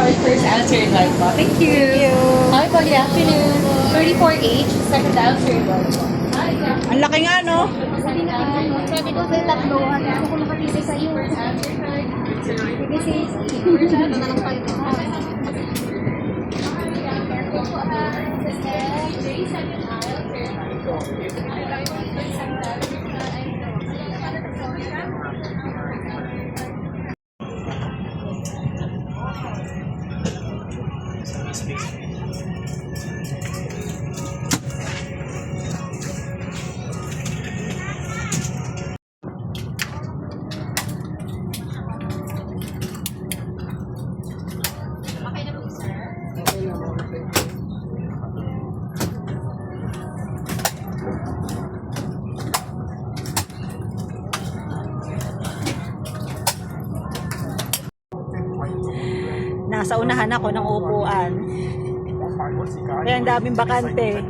Sorry, first answer live po. Thank you. Thank you. Hi po, good afternoon. 34H, second answer po. Hi, yeah. Ang laki nga, no? Sabi ko may tatlo, ano gusto ko makatisi sa iyo. First answer card. Sis, first ano na lang kayo. Nasa unahan ako ng upuan. Kaya ang daming bakante.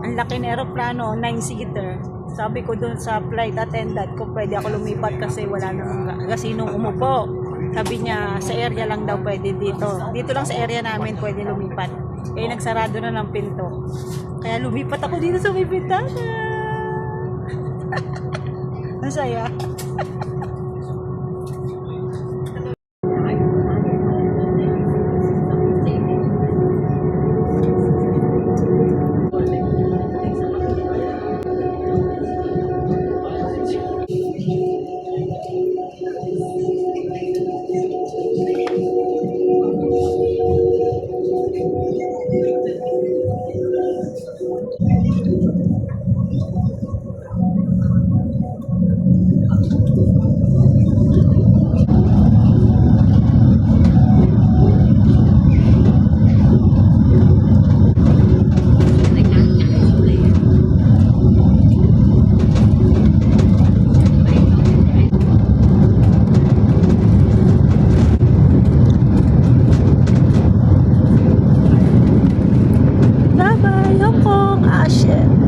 Ang laki ng aeroplano, 9-seater. Sabi ko doon sa flight attendant kung pwede ako lumipat kasi wala namang kasinong umupo. Sabi niya, sa area lang daw pwede dito. Dito lang sa area namin pwede lumipat. Kaya nagsarado na ng pinto. Kaya lumipat ako dito sa may bintana. Ang shit.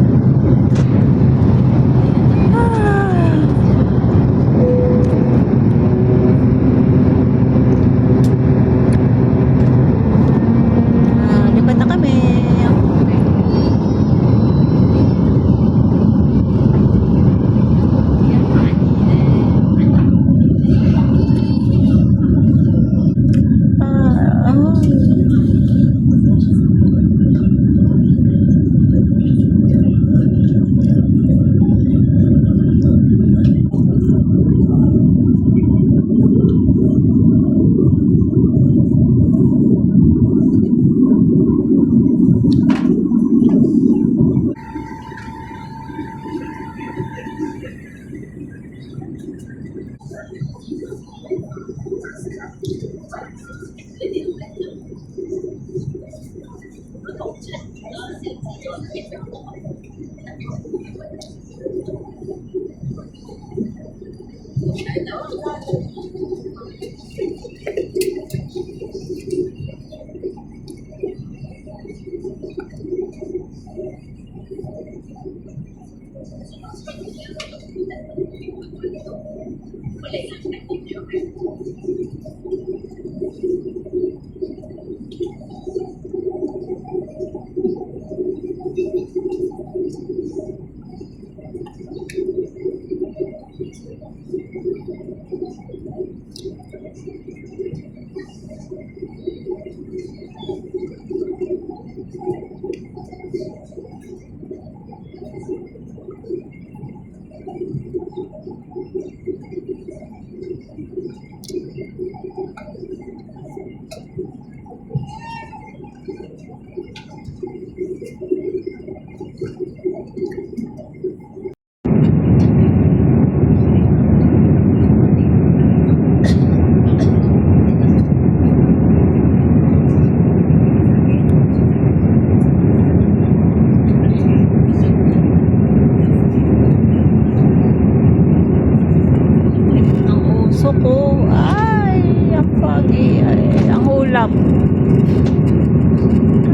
Ang uso ko. Ay, ang pagi. Ay, ang ulap.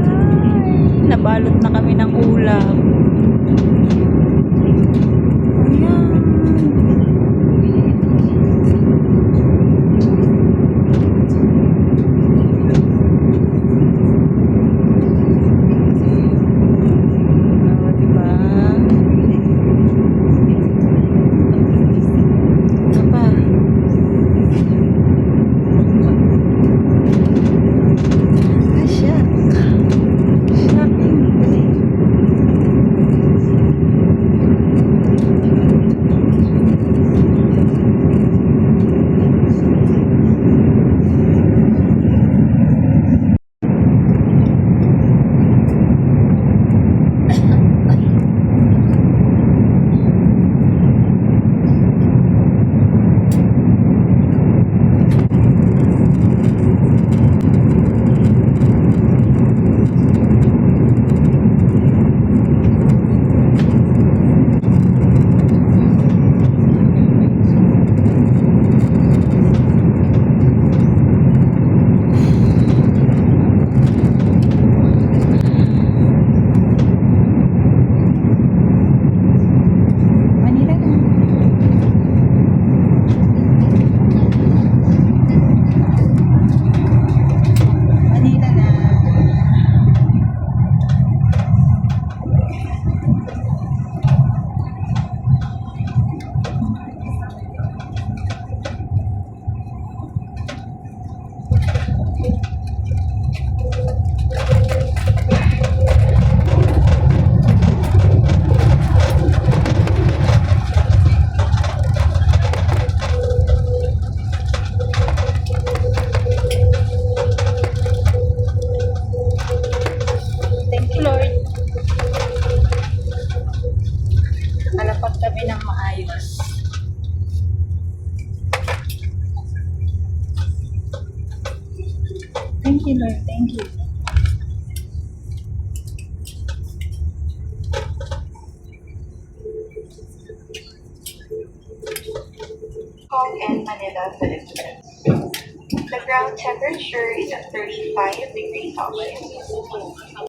Ay, nabalot na kami ng ulap. Ayan. Thank you. Hong and Manila, Philippines. The ground temperature is at 35 degrees Celsius.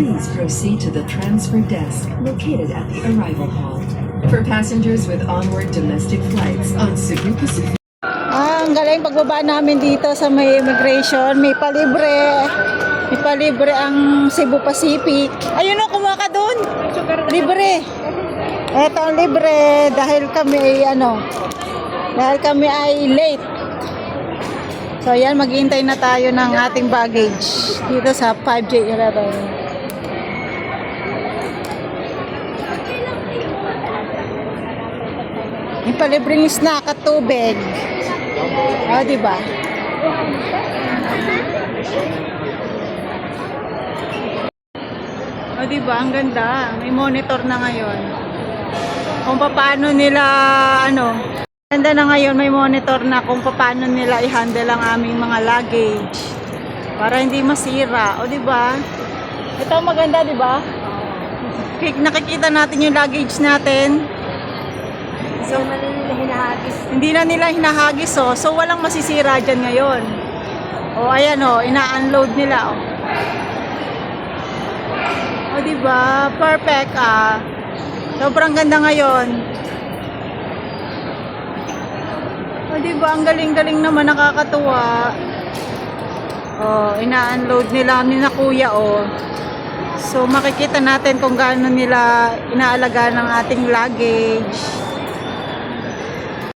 Please proceed to the transfer desk located at the arrival hall. For passengers with onward domestic flights on Cebu Pacific. Ah, ang galing pagbaba namin dito sa may immigration. May palibre. May palibre ang Cebu Pacific. Ayun o, kumuha ka doon. Libre. Eto ang libre dahil kami ay ano, dahil kami ay late. So yan, maghihintay na tayo ng ating baggage dito sa 5J11. Yung palibreng snack at tubig. O, di ba? O, di ba? Ang ganda. May monitor na ngayon. Kung paano nila, ano, ganda na ngayon, may monitor na kung paano nila i-handle ang aming mga luggage. Para hindi masira. O, di ba? Ito maganda, di ba? Kik- Nakikita natin yung luggage natin. So, hindi na nila hinahagis oh. So walang masisira dyan ngayon. O ayan oh, ina-unload nila oh. O di ba? Perfect ah. Sobrang ganda ngayon. O di ba? Ang galing-galing naman nakakatuwa. Oh, ina-unload nila ni na kuya oh. So makikita natin kung gaano nila inaalaga ng ating luggage.